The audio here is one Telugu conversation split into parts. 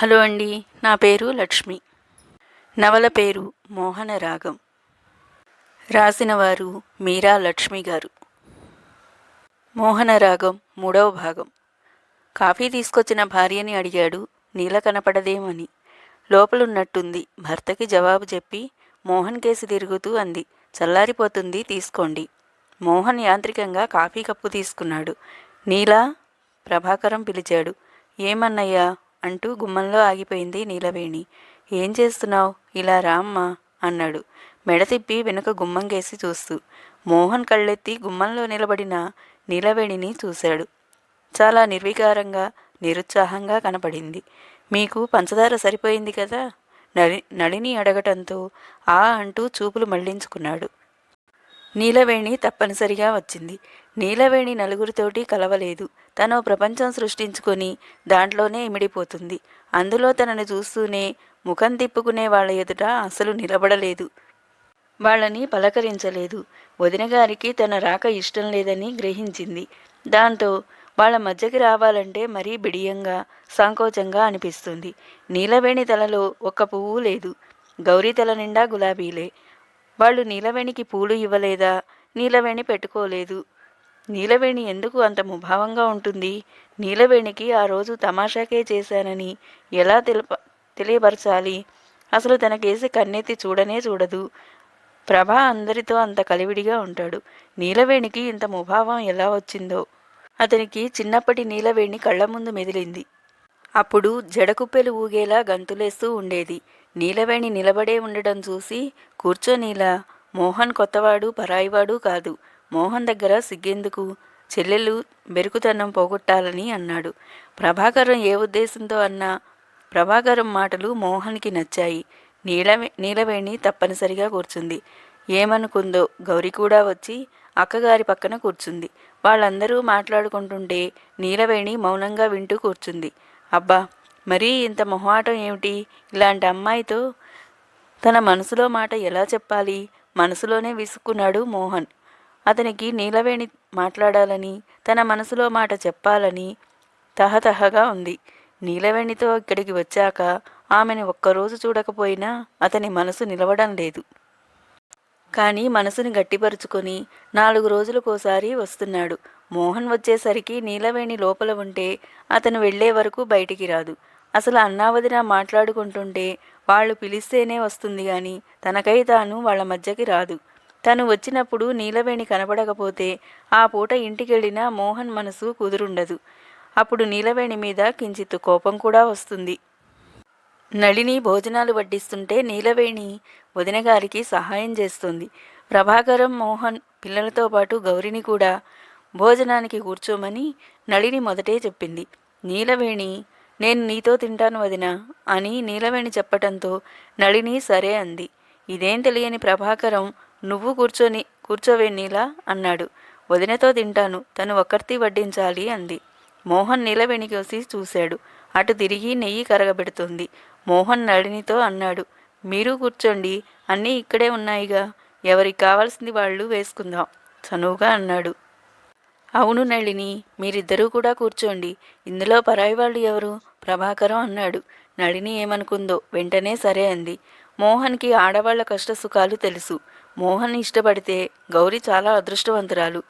హలో అండి నా పేరు లక్ష్మి. నవల పేరు మోహన రాగం. రాసిన వారు మీరా లక్ష్మి గారు. మోహన రాగం మూడవ భాగం. కాఫీ తీసుకొచ్చిన భార్యని అడిగాడు నీల కనపడదేమని. లోపలున్నట్టుంది భర్తకి జవాబు చెప్పి మోహన్ కేసి తిరుగుతూ అంది చల్లారిపోతుంది తీసుకోండి. మోహన్ యాంత్రికంగా కాఫీ కప్పు తీసుకున్నాడు. నీలా? ప్రభాకరం పిలిచాడు ఏమన్నయ్యా? అంటూ గుమ్మంలో ఆగిపోయింది నీలవేణి. ఏం చేస్తున్నావు? ఇలా రామ్మా అన్నాడు. మెడ తిప్పి వెనుక గుమ్మంగేసి చూస్తూ. మోహన్ కళ్ళెత్తి గుమ్మంలో నిలబడిన నీలవేణిని చూశాడు. చాలా నిర్వికారంగా నిరుత్సాహంగా కనపడింది. మీకు పంచదార సరిపోయింది కదా? నడి నళిని అడగటంతో ఆ అంటూ చూపులు మళ్ళించుకున్నాడు. నీలవేణి తప్పనిసరిగా వచ్చింది. నీలవేణి నలుగురితోటి కలవలేదు. తను ప్రపంచం సృష్టించుకొని దాంట్లోనే ఇమిడిపోతుంది. అందులో తనని చూస్తూనే ముఖం తిప్పుకునే వాళ్ళ ఎదుట అసలు నిలబడలేదు. వాళ్ళని పలకరించలేదు. వదిన గారికి తన రాక ఇష్టం లేదని గ్రహించింది. దాంతో వాళ్ళ మధ్యకి రావాలంటే మరీ బిడియంగా సంకోచంగా అనిపిస్తుంది. నీలవేణి తలలో ఒక్క పువ్వు లేదు. గౌరీ తల నిండా గులాబీలే. వాళ్ళు నీలవేణికి పూలు ఇవ్వలేదా? నీలవేణి పెట్టుకోలేదు. నీలవేణి ఎందుకు అంత ముభావంగా ఉంటుంది? నీలవేణికి ఆ రోజు తమాషాకే చేశానని ఎలా తెలప తెలియపరచాలి? అసలు తన కేసు కన్నెత్తి చూడనే చూడదు. ప్రభా అందరితో అంత కలివిడిగా ఉంటాడు. నీలవేణికి ఇంత ముభావం ఎలా వచ్చిందో? అతనికి చిన్నప్పటి నీలవేణి కళ్ళ ముందు మెదిలింది. అప్పుడు జడకుప్పెలు ఊగేలా గంతులేస్తూ ఉండేది. నీలవేణి నిలబడే ఉండడం చూసి కూర్చోనీలా మోహన్ కొత్తవాడు పరాయివాడు కాదు. మోహన్ దగ్గర సిగ్గేందుకు చెల్లెలు బెరుకుతనం పోగొట్టాలని అన్నాడు. ప్రభాకరం ఏ ఉద్దేశంతో అన్నా ప్రభాకరం మాటలు మోహన్కి నచ్చాయి. నీలవే నీలవేణి తప్పనిసరిగా కూర్చుంది. ఏమనుకుందో గౌరి కూడా వచ్చి అక్కగారి పక్కన కూర్చుంది. వాళ్ళందరూ మాట్లాడుకుంటుంటే నీలవేణి మౌనంగా వింటూ కూర్చుంది. అబ్బా మరీ ఇంత మొహమాటం ఏమిటి? ఇలాంటి అమ్మాయితో తన మనసులో మాట ఎలా చెప్పాలి? మనసులోనే విసుక్కున్నాడు మోహన్. అతనికి నీలవేణి మాట్లాడాలని తన మనసులో మాట చెప్పాలని తహతహగా ఉంది. నీలవేణితో ఇక్కడికి వచ్చాక ఆమెను ఒక్కరోజు చూడకపోయినా అతని మనసు నిలవడం లేదు. కానీ మనసుని గట్టిపరుచుకొని నాలుగు రోజులకోసారి వస్తున్నాడు. మోహన్ వచ్చేసరికి నీలవేణి లోపల ఉంటే అతను వెళ్ళే వరకు బయటికి రాదు. అసలు అన్నావదిన మాట్లాడుకుంటుంటే వాళ్ళు పిలిస్తేనే వస్తుంది కానీ తనకై తాను వాళ్ళ మధ్యకి రాదు. తను వచ్చినప్పుడు నీలవేణి కనబడకపోతే ఆ పూట ఇంటికెళ్ళినా మోహన్ మనసు కుదురుండదు. అప్పుడు నీలవేణి మీద కించిత్ కోపం కూడా వస్తుంది. నళిని భోజనాలు వడ్డిస్తుంటే నీలవేణి వదిన గారికి సహాయం చేస్తుంది. ప్రభాకరం మోహన్ పిల్లలతో పాటు గౌరిని కూడా భోజనానికి కూర్చోమని నళిని మొదటే చెప్పింది. నీలవేణి నేను నీతో తింటాను వదిన అని నీలవేణి చెప్పటంతో నళిని సరే అంది. ఇదేం తెలియని ప్రభాకరం నువ్వు కూర్చొని కూర్చోవే నీలా? అన్నాడు. వదినతో తింటాను తను ఒక్కర్తి వడ్డించాలి అంది. మోహన్ నీలవేణికోసి చూశాడు. అటు తిరిగి నెయ్యి కరగబెడుతుంది. మోహన్ నళినితో అన్నాడు. మీరు కూర్చోండి అన్నీ ఇక్కడే ఉన్నాయిగా. ఎవరికి కావాల్సింది వాళ్ళు వేసుకుందాం చనువుగా అన్నాడు. అవును నళిని మీరిద్దరూ కూడా కూర్చోండి. ఇందులో పరాయి వాళ్ళు ఎవరు? ప్రభాకరం అన్నాడు. నళిని ఏమనుకుందో వెంటనే సరే అంది. మోహన్కి ఆడవాళ్ళ కష్ట సుఖాలు తెలుసు. మోహన్ ఇష్టపడితే గౌరీ చాలా అదృష్టవంతురాలు.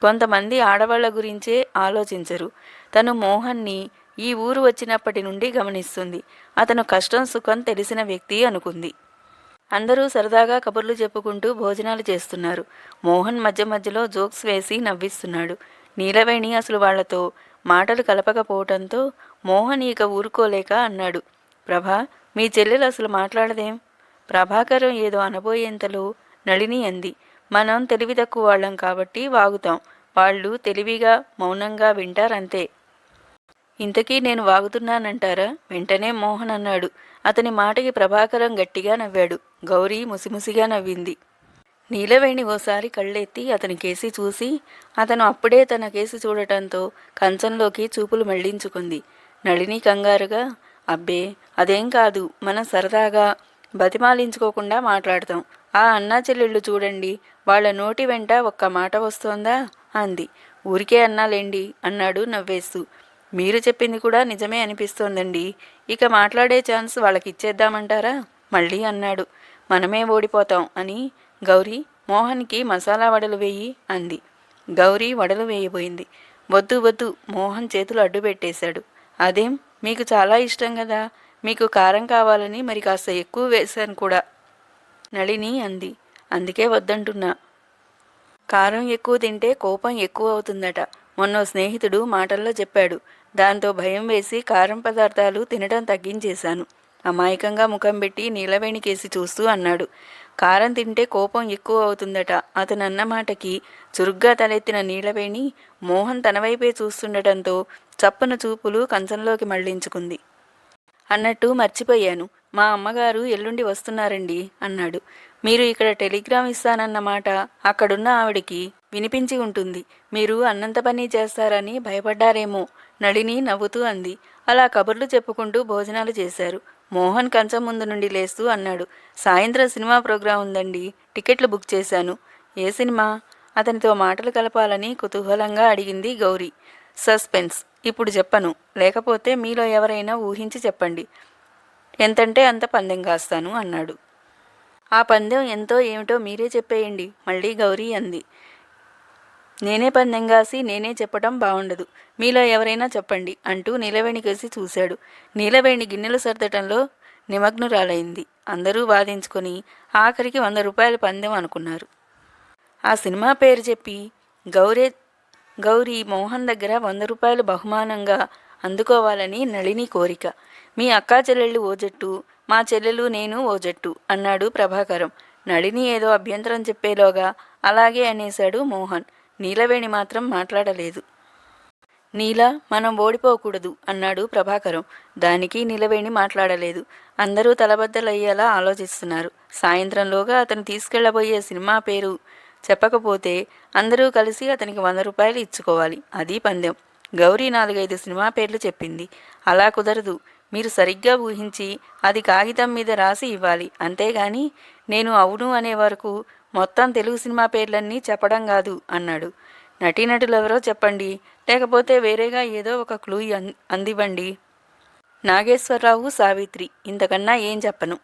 కొంతమంది ఆడవాళ్ళ గురించే ఆలోచించరు. తను మోహన్ని ఈ ఊరు వచ్చినప్పటి నుండి గమనిస్తుంది. అతను కష్టం సుఖం తెలిసిన వ్యక్తి అనుకుంది. అందరూ సరదాగా కబుర్లు చెప్పుకుంటూ భోజనాలు చేస్తున్నారు. మోహన్ మధ్య మధ్యలో జోక్స్ వేసి నవ్విస్తున్నాడు. నీలవేణి అసలు వాళ్ళతో మాటలు కలపకపోవటంతో మోహన్ ఇక ఊరుకోలేక అన్నాడు. ప్రభా మీ చెల్లెలు అసలు మాట్లాడదేం? ప్రభాకరం ఏదో అనబోయేంతలో నళిని అంది. మనం తెలివి తక్కువ వాళ్ళం కాబట్టి వాగుతాం. వాళ్ళు తెలివిగా మౌనంగా వింటారంతే. ఇంతకీ నేను వాగుతున్నానంటారా? వెంటనే మోహన్ అన్నాడు. అతని మాటకి ప్రభాకరం గట్టిగా నవ్వాడు. గౌరీ ముసిముసిగా నవ్వింది. నీలవేణి ఓసారి కళ్ళెత్తి అతని కేసి చూసి అతను అప్పుడే తన కేసి చూడటంతో కంచంలోకి చూపులు మళ్ళించుకుంది. నళిని కంగారుగా అబ్బే అదేం కాదు. మనం సరదాగా బతిమాలించుకోకుండా మాట్లాడతాం. ఆ అన్నా చెల్లెళ్ళు చూడండి వాళ్ళ నోటి వెంట ఒక్క మాట వస్తోందా? అంది. ఊరికే అన్నాలేండి అన్నాడు నవ్వేస్తూ. మీరు చెప్పింది కూడా నిజమే అనిపిస్తోందండి. ఇక మాట్లాడే ఛాన్స్ వాళ్ళకి ఇచ్చేద్దామంటారా మళ్ళీ అన్నాడు. మనమే ఓడిపోతాం అని గౌరీ మోహన్కి మసాలా వడలు వేయి అంది. గౌరీ వడలు వేయబోయింది. వద్దు వద్దు మోహన్ చేతులు అడ్డు పెట్టేశాడు. అదేం? మీకు చాలా ఇష్టం కదా. మీకు కారం కావాలని మరి కాస్త ఎక్కువ వేశాను కూడా. నళిని అంది. అందుకే వద్దంటున్నా. కారం ఎక్కువ తింటే కోపం ఎక్కువ అవుతుందట. మొన్న స్నేహితుడు మాటల్లో చెప్పాడు. దాంతో భయం వేసి కారం పదార్థాలు తినడం తగ్గించేశాను. అమాయకంగా ముఖం పెట్టి నీలవేణికేసి చూస్తూ అన్నాడు. కారం తింటే కోపం ఎక్కువ అవుతుందట. అతను అన్న మాటకి చురుగ్గా తలెత్తిన నీలవేణి మోహన్ తన వైపే చూస్తుండటంతో చప్పన చూపులు కంచంలోకి మళ్ళించుకుంది అన్నట్టు మర్చిపోయాను. మా అమ్మగారు ఎల్లుండి వస్తున్నారండి అన్నాడు. మీరు ఇక్కడ టెలిగ్రామ్ ఇస్తానన్న మాట అక్కడున్న ఆవిడికి వినిపించి ఉంటుంది. మీరు అన్నంత పని చేస్తారని భయపడ్డారేమో నళిని నవ్వుతూ అంది. అలా కబుర్లు చెప్పుకుంటూ భోజనాలు చేశారు. మోహన్ కంచం ముందు నుండి లేస్తూ అన్నాడు. సాయంత్రం సినిమా ప్రోగ్రాం ఉందండి టికెట్లు బుక్ చేశాను. ఏ సినిమా? అతనితో మాటలు కలపాలని కుతూహలంగా అడిగింది గౌరీ. సస్పెన్స్. ఇప్పుడు చెప్పను. లేకపోతే మీలో ఎవరైనా ఊహించి చెప్పండి. ఎంతంటే అంత పందెం కాస్తాను అన్నాడు. ఆ పందెం ఎంతో ఏమిటో మీరే చెప్పేయండి మళ్ళీ గౌరీ అంది. నేనే పందెం కాసి నేనే చెప్పటం బాగుండదు మీలో ఎవరైనా చెప్పండి అంటూ నీలవేణి కలిసి చూశాడు. నీలవేణి గిన్నెలు సర్దటంలో నిమగ్నురాలైంది. అందరూ వాదించుకొని ఆఖరికి వంద రూపాయల పందెం అనుకున్నారు. ఆ సినిమా పేరు చెప్పి గౌరే గౌరీ మోహన్ దగ్గర వంద రూపాయలు బహుమానంగా అందుకోవాలని నళిని కోరిక. మీ అక్కా చెల్లెళ్ళు ఓ జట్టు మా చెల్లెలు నేను ఓ జట్టు అన్నాడు ప్రభాకరం. నళిని ఏదో అభ్యంతరం చెప్పేలోగా అలాగే అనేశాడు మోహన్. నీలవేణి మాత్రం మాట్లాడలేదు. నీల మనం ఓడిపోకూడదు అన్నాడు ప్రభాకరం. దానికి నిలవేణి మాట్లాడలేదు. అందరూ తలబద్దలయ్యేలా ఆలోచిస్తున్నారు. సాయంత్రంలోగా అతను తీసుకెళ్ళబోయే సినిమా పేరు చెప్పకపోతే అందరూ కలిసి అతనికి వంద రూపాయలు ఇచ్చుకోవాలి. అది పందెం. గౌరీ నాలుగైదు సినిమా పేర్లు చెప్పింది. అలా కుదరదు. మీరు సరిగ్గా ఊహించి అది కాగితం మీద రాసి ఇవ్వాలి. అంతేగాని నేను అవును అనే వరకు మొత్తం తెలుగు సినిమా పేర్లన్నీ చెప్పడం కాదు అన్నాడు. నటీనటులెవరో చెప్పండి. లేకపోతే వేరేగా ఏదో ఒక క్లూ అందివ్వండి. నాగేశ్వరరావు సావిత్రి ఇంతకన్నా ఏం చెప్పను.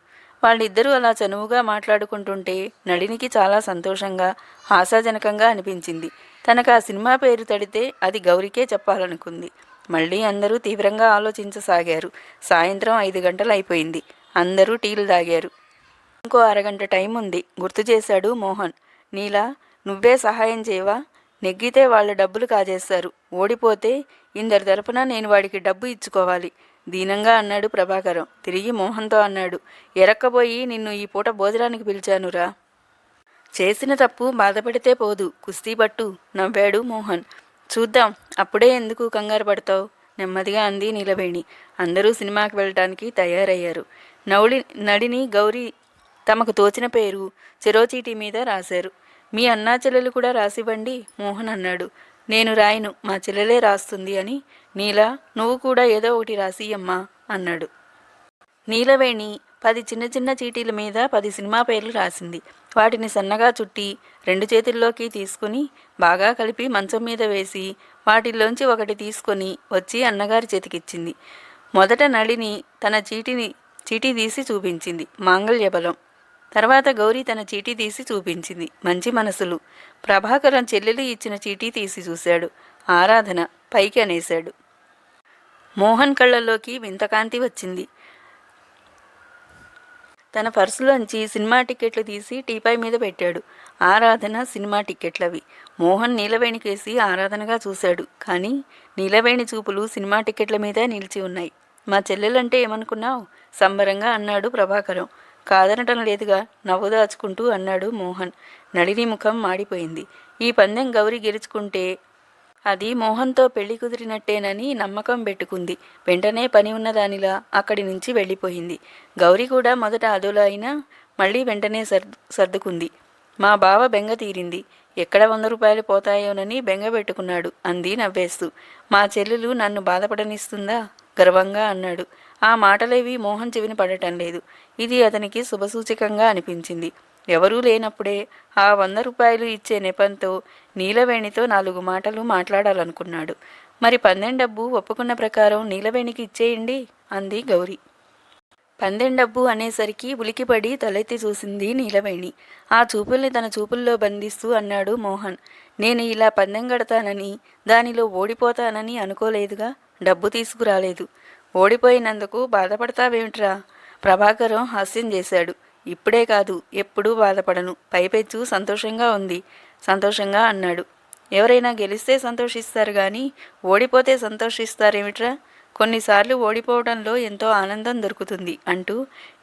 వాళ్ళిద్దరూ అలా చనువుగా మాట్లాడుకుంటుంటే నడినికి చాలా సంతోషంగా ఆశాజనకంగా అనిపించింది. తనకు ఆ సినిమా పేరు తడితే అది గౌరికే చెప్పాలనుకుంది. మళ్ళీ అందరూ తీవ్రంగా ఆలోచించసాగారు. సాయంత్రం ఐదు గంటలు అయిపోయింది అందరూ టీలు తాగారు. ఇంకో అరగంట టైం ఉంది గుర్తు చేశాడు మోహన్. నీలా నువ్వే సహాయం చేయవా? నెగ్గితే వాళ్ళ డబ్బులు కాజేస్తారు. ఓడిపోతే ఇందరి తరపున నేను వాడికి డబ్బు ఇచ్చుకోవాలి. దీనంగా అన్నాడు ప్రభాకరం. తిరిగి మోహన్తో అన్నాడు. ఎరక్కబోయి నిన్ను ఈ పూట భోజనానికి పిలిచానురా. చేసిన తప్పు బాధపడితే పోదు. కుస్తీ పట్టు నవ్వాడు మోహన్. చూద్దాం. అప్పుడే ఎందుకు కంగారు పడతావు? నెమ్మదిగా అంది నీలవేణి. అందరూ సినిమాకి వెళ్ళటానికి తయారయ్యారు. నౌలి నడిని గౌరీ తమకు తోచిన పేరు చెరోచీటీ మీద రాశారు. మీ అన్నా చెల్లెలు కూడా రాసివ్వండి మోహన్ అన్నాడు. నేను రాయను మా చెల్లెలే రాస్తుంది అని. నీలా నువ్వు కూడా ఏదో ఒకటి రాసియమ్మా అన్నాడు. నీలవేణి పది చిన్న చిన్న చీటీల మీద పది సినిమా పేర్లు రాసింది. వాటిని సన్నగా చుట్టి రెండు చేతుల్లోకి తీసుకుని బాగా కలిపి మంచం మీద వేసి వాటిల్లోంచి ఒకటి తీసుకొని వచ్చి అన్నగారి చేతికిచ్చింది. మొదట నళిని తన చీటిని చీటీ తీసి చూపించింది మాంగళ్యబలం తర్వాత గౌరీ తన చీటీ తీసి చూపించింది మంచి మనసులు. ప్రభాకరం చెల్లెలు ఇచ్చిన చీటీ తీసి చూశాడు. ఆరాధన పైకి అనేశాడు. మోహన్ కళ్ళల్లోకి వింతకాంతి వచ్చింది. తన పర్సులోంచి సినిమా టికెట్లు తీసి టీపై మీద పెట్టాడు. ఆరాధన సినిమా టికెట్లవి మోహన్ నీలవేణికేసి ఆరాధనగా చూశాడు. కానీ నీలవేణి చూపులు సినిమా టికెట్ల మీదే నిలిచి ఉన్నాయి. మా చెల్లెలంటే ఏమనుకున్నావు? సంబరంగా అన్నాడు ప్రభాకరం. కాదనటం లేదుగా నవ్వు దాచుకుంటూ అన్నాడు మోహన్. నళిని ముఖం మాడిపోయింది. ఈ పందెం గౌరి గెలుచుకుంటే అది మోహన్తో పెళ్ళి కుదిరినట్టేనని నమ్మకం పెట్టుకుంది. వెంటనే పని ఉన్నదానిలా అక్కడి నుంచి వెళ్ళిపోయింది. గౌరి కూడా మొదట అదులో అయినా మళ్ళీ వెంటనే సర్దు సర్దుకుంది. మా బావ బెంగ తీరింది. ఎక్కడ వంద రూపాయలు పోతాయోనని బెంగ పెట్టుకున్నాడు అంది నవ్వేస్తూ. మా చెల్లెలు నన్ను బాధపడనిస్తుందా? గర్వంగా అన్నాడు. ఆ మాటలేవి మోహన్ చెవిని పడటం లేదు. ఇది అతనికి శుభసూచకంగా అనిపించింది. ఎవరూ లేనప్పుడే ఆ వంద రూపాయలు ఇచ్చే నెపంతో నీలవేణితో నాలుగు మాటలు మాట్లాడాలనుకున్నాడు. మరి పందెం డబ్బు ఒప్పుకున్న ప్రకారం నీలవేణికి ఇచ్చేయండి అంది గౌరీ. పందెం డబ్బు అనేసరికి ఉలికిపడి తలెత్తి చూసింది నీలవేణి. ఆ చూపుల్ని తన చూపుల్లో బంధిస్తూ అన్నాడు మోహన్. నేను ఇలా పందెం గడతానని దానిలో ఓడిపోతానని అనుకోలేదుగా డబ్బు తీసుకురాలేదు. ఓడిపోయినందుకు బాధపడతావేమిట్రా ప్రభాకరం హాస్యం చేశాడు. ఇప్పుడే కాదు ఎప్పుడూ బాధపడను. పైపెచ్చు సంతోషంగా ఉంది. సంతోషంగా అన్నాడు. ఎవరైనా గెలిస్తే సంతోషిస్తారు కానీ ఓడిపోతే సంతోషిస్తారేమిట్రా? కొన్నిసార్లు ఓడిపోవడంలో ఎంతో ఆనందం దొరుకుతుంది అంటూ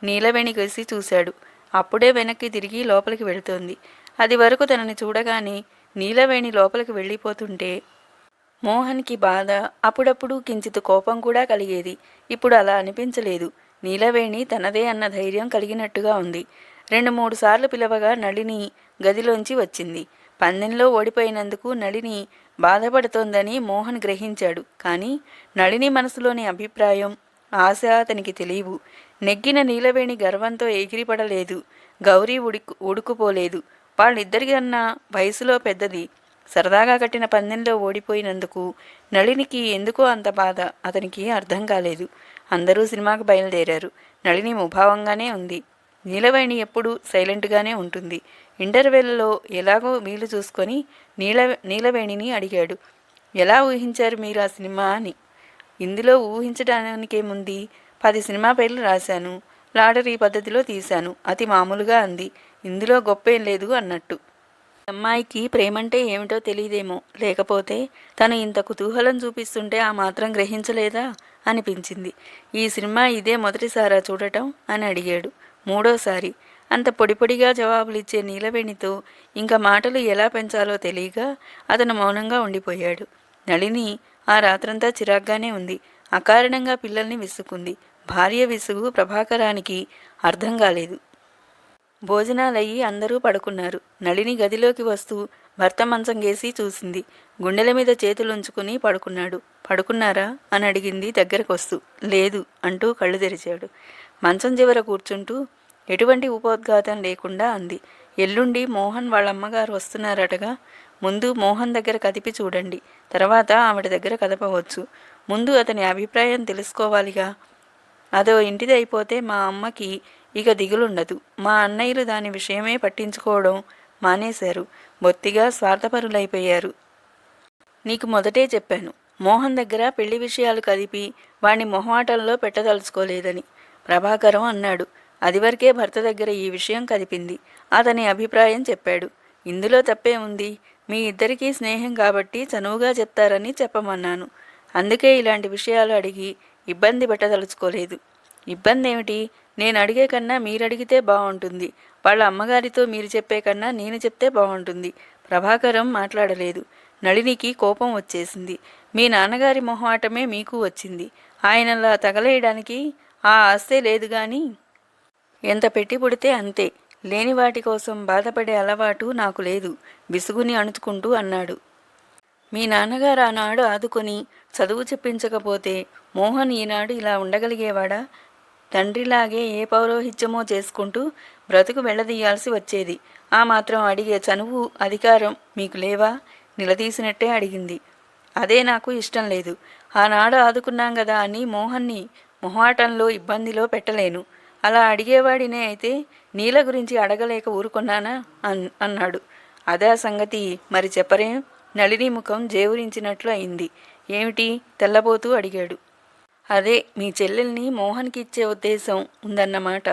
నీలవేణి కలిసి చూశాడు. అప్పుడే వెనక్కి తిరిగి లోపలికి వెళుతోంది. అది వరకు తనని చూడగానే నీలవేణి లోపలికి వెళ్ళిపోతుంటే మోహన్కి బాధ అప్పుడప్పుడు కించిత్ కోపం కూడా కలిగేది. ఇప్పుడు అలా అనిపించలేదు. నీలవేణి తనదే అన్న ధైర్యం కలిగినట్టుగా ఉంది. రెండు మూడు సార్లు పిలవగా నళిని గదిలోంచి వచ్చింది. పందెంలో ఓడిపోయినందుకు నళిని బాధపడుతోందని మోహన్ గ్రహించాడు. కానీ నళిని మనసులోని అభిప్రాయం ఆశ అతనికి తెలియవు. నెగ్గిన నీలవేణి గర్వంతో ఎగిరిపడలేదు. గౌరీ ఉడుకు ఉడుకుపోలేదు. వాళ్ళిద్దరికన్నా వయసులో పెద్దది. సరదాగా కట్టిన పందెంలో ఓడిపోయినందుకు నళినికి ఎందుకో అంత బాధ అతనికి అర్థం కాలేదు. అందరూ సినిమాకు బయలుదేరారు. నళిని ముభావంగానే ఉంది. నీలవేణి ఎప్పుడూ సైలెంట్గానే ఉంటుంది. ఇంటర్వెల్లో ఎలాగో వీలు చూసుకొని నీల నీలవేణిని అడిగాడు. ఎలా ఊహించారు మీరు ఆ సినిమా అని? ఇందులో ఊహించడానికేముంది పది సినిమా పేర్లు రాశాను. లాటరీ పద్ధతిలో తీశాను. అతి మామూలుగా అంది. ఇందులో గొప్ప ఏం లేదు అన్నట్టు. అమ్మాయికి ప్రేమంటే ఏమిటో తెలియదేమో. లేకపోతే తను ఇంత కుతూహలం చూపిస్తుంటే ఆ మాత్రం గ్రహించలేదా? అనిపించింది. ఈ సినిమా ఇదే మొదటిసారా చూడటం? అని అడిగాడు. మూడోసారి. అంత పొడి పొడిగా జవాబులిచ్చే నీలవేణితో ఇంకా మాటలు ఎలా పెంచాలో తెలియక అతను మౌనంగా ఉండిపోయాడు. నళిని ఆ రాత్రంతా చిరాగ్గానే ఉంది. అకారణంగా పిల్లల్ని విసుకుంది భార్య విసుగు ప్రభాకరానికి అర్థం కాలేదు. భోజనాలయ్యి అందరూ పడుకున్నారు. నళిని గదిలోకి వస్తూ భర్త మంచం గేసి చూసింది. గుండెల మీద చేతులుంచుకుని పడుకున్నాడు. పడుకున్నారా? అని అడిగింది దగ్గరకొస్తూ. లేదు అంటూ కళ్ళు తెరిచాడు. మంచం చివర కూర్చుంటూ ఎటువంటి ఉపోద్ఘాతం లేకుండా అంది. ఎల్లుండి మోహన్ వాళ్ళ అమ్మగారు వస్తున్నారటగా. ముందు మోహన్ దగ్గర కదిపి చూడండి. తర్వాత ఆవిడ దగ్గర కదపవచ్చు. ముందు అతని అభిప్రాయం తెలుసుకోవాలిగా. అదో ఇంటిది అయిపోతే మా అమ్మకి ఇక దిగులుండదు. మా అన్నయ్యలు దాని విషయమే పట్టించుకోవడం మానేశారు. బొత్తిగా స్వార్థపరులైపోయారు. నీకు మొదటే చెప్పాను. మోహన్ దగ్గర పెళ్ళి విషయాలు కదిపి వాణ్ణి మొహమాటంలో పెట్టదలుచుకోలేదని ప్రభాకరం అన్నాడు. అదివరకే భర్త దగ్గర ఈ విషయం కదిపింది. అతని అభిప్రాయం చెప్పాడు. ఇందులో తప్పే ఉంది. మీ ఇద్దరికీ స్నేహం కాబట్టి చనువుగా చెప్తారని చెప్పమన్నాను. అందుకే ఇలాంటి విషయాలు అడిగి ఇబ్బంది పెట్టదలుచుకోలేదు. ఇబ్బంది ఏమిటి నేను అడిగే కన్నా మీరు అడిగితే బాగుంటుంది వాళ్ళ అమ్మగారితో మీరు చెప్పే కన్నా నేను చెప్తే బాగుంటుంది ప్రభాకరం మాట్లాడలేదు. నళినికి కోపం వచ్చేసింది. మీ నాన్నగారి మొహమాటమే మీకు వచ్చింది. ఆయనలా తగలేయడానికి ఆ ఆస్తే లేదు కానీ ఎంత పెట్టి పుడితే అంతే. లేని వాటి కోసం బాధపడే అలవాటు నాకు లేదు. విసుగుని అణుచుకుంటూ అన్నాడు. మీ నాన్నగారు ఆనాడు ఆదుకొని చదువు చెప్పించకపోతే మోహన్ ఈనాడు ఇలా ఉండగలిగేవాడా? తండ్రిలాగే ఏ పౌరోహిత్యమో చేసుకుంటూ బ్రతుకు వెళ్ళదీయాల్సి వచ్చేది. ఆ మాత్రం అడిగే చనువు అధికారం మీకు లేవా? నిలదీసినట్టే అడిగింది. అదే నాకు ఇష్టం లేదు. ఆనాడు ఆదుకున్నాం కదా అని మోహన్ని మొహాటంలో ఇబ్బందిలో పెట్టలేను. అలా అడిగేవాడినే అయితే నీల గురించి అడగలేక ఊరుకున్నానా? అన్ అన్నాడు. అదే సంగతి మరి చెప్పరేం? నళిని ముఖం జేవురించినట్లు అయింది. ఏమిటి? తెల్లబోతూ అడిగాడు. అదే మీ చెల్లెల్ని మోహన్కి ఇచ్చే ఉద్దేశం ఉందన్నమాట.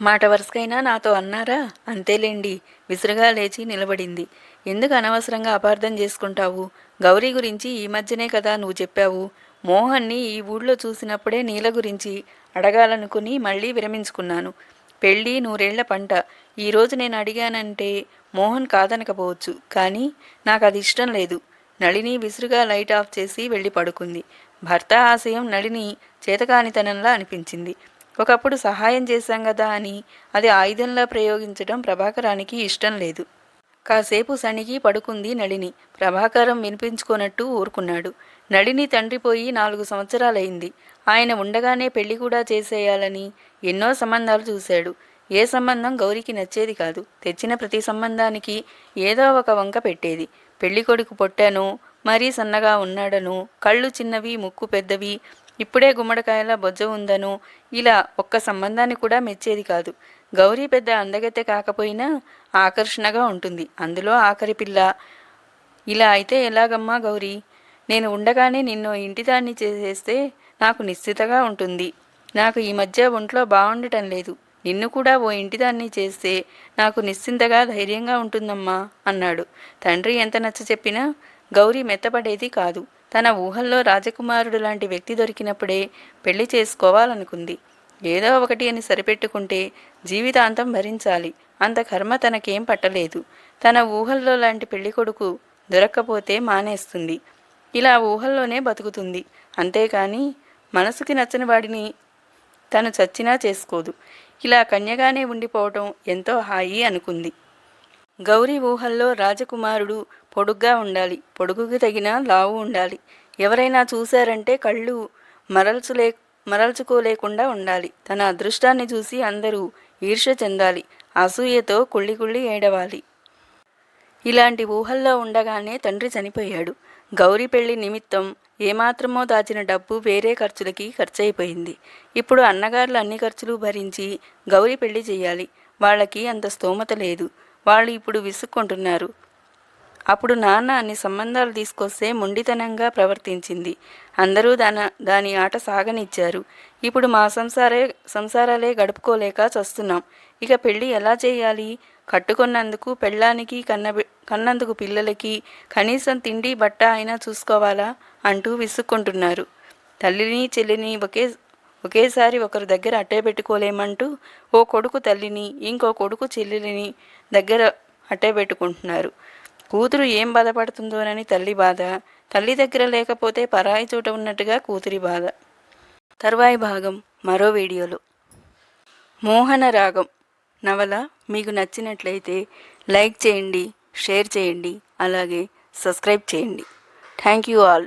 మాట వరుసకైనా నాతో అన్నారా? అంతేలేండి విసురుగా లేచి నిలబడింది. ఎందుకు అనవసరంగా అపార్థం చేసుకుంటావు? గౌరీ గురించి ఈ మధ్యనే కదా నువ్వు చెప్పావు. మోహన్ని ఈ ఊళ్ళో చూసినప్పుడే నీల గురించి అడగాలనుకుని మళ్ళీ విరమించుకున్నాను. పెళ్ళి నూరేళ్ళ పంట. ఈరోజు నేను అడిగానంటే మోహన్ కాదనకపోవచ్చు. కానీ నాకు అది ఇష్టం లేదు. నళిని విసురుగా లైట్ ఆఫ్ చేసి వెళ్ళి పడుకుంది. భర్త ఆశయం నడిని చేతకానితనంలా అనిపించింది. ఒకప్పుడు సహాయం చేశాం కదా అని అది ఆయుధంలా ప్రయోగించడం ప్రభాకరానికి ఇష్టం లేదు. కాసేపు సణిగి పడుకుంది నళిని. ప్రభాకరం వినిపించుకోనట్టు ఊరుకున్నాడు. నళిని తండ్రి పోయి నాలుగు సంవత్సరాలైంది. ఆయన ఉండగానే పెళ్ళి కూడా చేసేయాలని ఎన్నో సంబంధాలు చూశాడు. ఏ సంబంధం గౌరికి నచ్చేది కాదు. తెచ్చిన ప్రతి సంబంధానికి ఏదో ఒక వంక పెట్టేది. పెళ్ళి కొడుకు పొట్టాను మరీ సన్నగా ఉన్నాడను. కళ్ళు చిన్నవి ముక్కు పెద్దవి. ఇప్పుడే గుమ్మడికాయల బొజ్జ ఉందను. ఇలా ఒక్క సంబంధాన్ని కూడా మెచ్చేది కాదు. గౌరీ పెద్ద అందగత్తె కాకపోయినా ఆకర్షణగా ఉంటుంది. అందులో ఆఖరి పిల్ల. ఇలా అయితే ఎలాగమ్మా గౌరీ? నేను ఉండగానే నిన్ను ఇంటిదాన్ని చేసేస్తే నాకు నిశ్చితగా ఉంటుంది. నాకు ఈ మధ్య ఒంట్లో బాగుండటం లేదు. నిన్ను కూడా ఓ ఇంటిదాన్ని చేస్తే నాకు నిశ్చింతగా ధైర్యంగా ఉంటుందమ్మా అన్నాడు. తండ్రి ఎంత నచ్చ చెప్పినా గౌరీ మెత్తపడేది కాదు. తన ఊహల్లో రాజకుమారుడు లాంటి వ్యక్తి దొరికినప్పుడే పెళ్ళి చేసుకోవాలనుకుంది. ఏదో ఒకటి అని సరిపెట్టుకుంటే జీవితాంతం భరించాలి. అంత కర్మ తనకేం పట్టలేదు. తన ఊహల్లో లాంటి పెళ్ళి కొడుకు దొరక్కపోతే మానేస్తుంది. ఇలా ఊహల్లోనే బతుకుతుంది. అంతేకాని మనసుకి నచ్చని వాడిని తను చచ్చినా చేసుకోదు. ఇలా కన్యగానే ఉండిపోవటం ఎంతో హాయి అనుకుంది. గౌరీ ఊహల్లో రాజకుమారుడు పొడుగ్గా ఉండాలి పొడుగుకి తగిన లావు ఉండాలి. ఎవరైనా చూశారంటే కళ్ళు మరల్చులే మరల్చుకోలేకుండా ఉండాలి. తన అదృష్టాన్ని చూసి అందరూ ఈర్ష్య చెందాలి అసూయతో కుళ్ళి కుళ్ళి ఏడవాలి. ఇలాంటి ఊహల్లో ఉండగానే తండ్రి చనిపోయాడు. గౌరీ పెళ్ళి నిమిత్తం ఏమాత్రమో దాచిన డబ్బు వేరే ఖర్చులకి ఖర్చయిపోయింది. ఇప్పుడు అన్నగారులు అన్ని ఖర్చులు భరించి గౌరీ పెళ్ళి చేయాలి. వాళ్ళకి అంత స్తోమత లేదు. వాళ్ళు ఇప్పుడు విసుక్కుంటున్నారు. అప్పుడు నాన్న అన్ని సంబంధాలు తీసుకొస్తే మొండితనంగా ప్రవర్తించింది. అందరూ దాన దాని ఆట సాగనిచ్చారు. ఇప్పుడు మా సంసారే సంసారాలే గడుపుకోలేక చస్తున్నాం. ఇక పెళ్ళి ఎలా చేయాలి? కట్టుకున్నందుకు పెళ్ళానికి కన్న కన్నందుకు పిల్లలకి కనీసం తిండి బట్ట అయినా చూసుకోవాలా? అంటూ విసుక్కుంటున్నారు. తల్లిని చెల్లిని ఒకే ఒకేసారి ఒకరి దగ్గర అట్టే పెట్టుకోలేమంటూ ఓ కొడుకు తల్లిని ఇంకో కొడుకు చెల్లెలిని దగ్గర అట్టే పెట్టుకుంటున్నారు. కూతురు ఏం బాధపడుతుందోనని తల్లి బాధ తల్లి దగ్గర లేకపోతే పరాయి చోట ఉన్నట్టుగా కూతురి బాధ. తర్వాయి భాగం మరో వీడియోలో. మోహన రాగం. నవల మీకు నచ్చినట్లయితే లైక్ చేయండి షేర్ చేయండి అలాగే సబ్స్క్రైబ్ చేయండి. Thank you all.